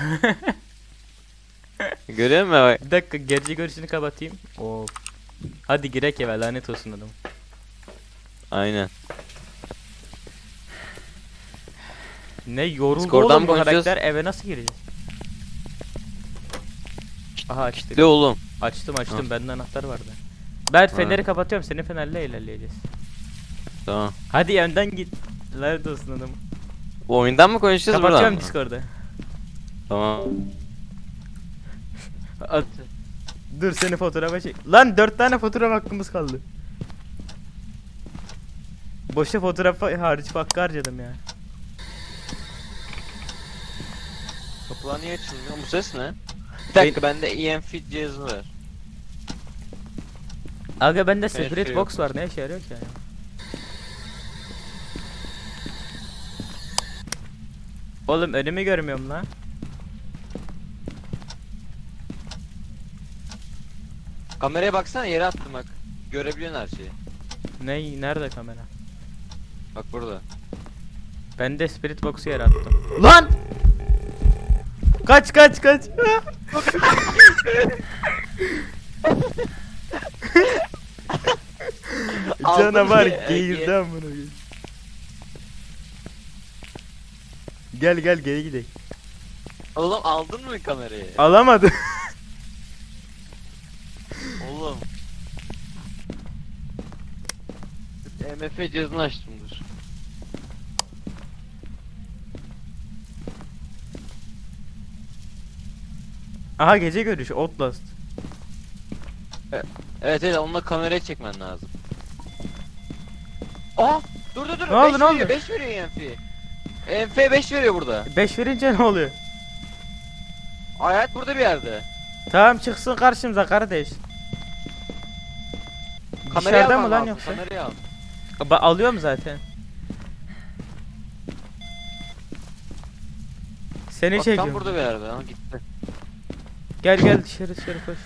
Görüyor musun bak? Bir dakika gerici görüşünü kapatayım. Oo. Hadi girek eve lanet olsun adam. Aynen. Ne yoruldu Discord'dan oğlum bu konuşuyoruz. karakter eve nasıl gireceğiz? Aha açtık. De oğlum. Açtım açtım bende anahtar vardı. Ben feneri kapatıyorum senin fenerle ilerleyeceğiz. Tamam. Hadi önden git. Lanet olsun adam. Bu oyundan mı konuşacağız buradan Kapatıyorum mı? Discord'u. Tamam. At. Dur seni fotoğrafa çek. Lan dört tane fotoğraf hakkımız kaldı. Boşa fotoğraf hariç hakkı harcadım ya. Kapılar niye açılmıyor? Bu ses ne? Bir dakika bende EMF cihazı var. Aga bende Her Spirit şey Box var ne işe yarıyor ki yani? Oğlum önümü görmüyorum lan. Kameraya baksana yere attım bak. Görebiliyorsun her şeyi. Ne nerede kamera? Bak burada. Ben de Spirit Box'u yere attım. Lan! Kaç kaç kaç. Canavar geğirdi amına. Gel gel geri gidelim. Oğlum aldın mı kamerayı? Alamadı. Oğlum. EMF cihazını açtım dur. Aha gece görüşü Outlast. Evet evet onunla kameraya çekmen lazım. Aa! Dur dur dur. Ne oldu, ne veriyor, oldu? 5 veriyor EMF. EMF 5 veriyor burada. 5 verince ne oluyor? Hayat burada bir yerde. Tamam çıksın karşımıza kardeş. Kamerayı Dışarıda mı lan yoksa? Kamerayı al. Ba alıyorum zaten. Seni Bak tam çekiyorum. burada bir yerde. Ha gitti. Gel gel dışarı dışarı koş.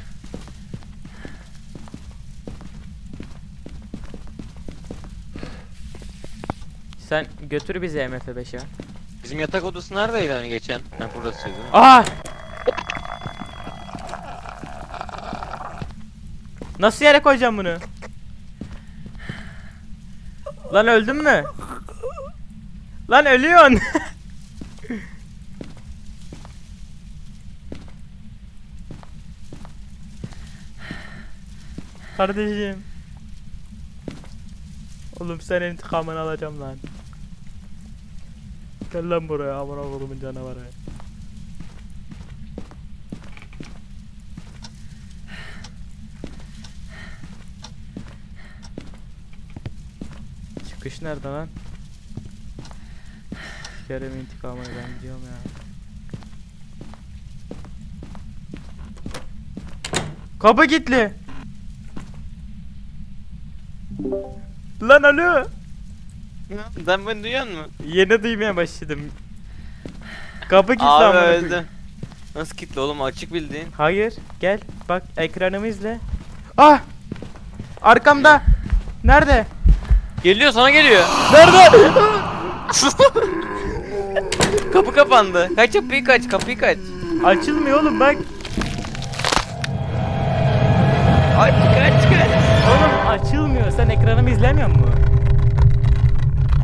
Sen götür bizi MF5'e. Bizim yatak odası neredeydi hani geçen? Ha burasıydı. Aa! Nasıl yere koyacağım bunu? Lan öldün mü? Lan ölüyorsun. Kardeşim. Oğlum senin intikamını alacağım lan. Gel lan buraya amına kodumun canavarı. Çıkış nerede lan? Kerem intikamını ben diyorum ya. Kapı kilitli. Lan alo. Sen beni duyuyor musun? Yeni duymaya başladım. Kapı kilitli Abi amına koyayım. öldüm. Nasıl kilitli oğlum açık bildiğin. Hayır, gel. Bak ekranımı izle. Ah! Arkamda. Nerede? Geliyor sana geliyor. Nerede? Kapı kapandı. Kaç kapıyı kaç kapıyı kaç. Açılmıyor oğlum bak. Aç kaç kaç. Oğlum açılmıyor. Sen ekranımı izlemiyor musun?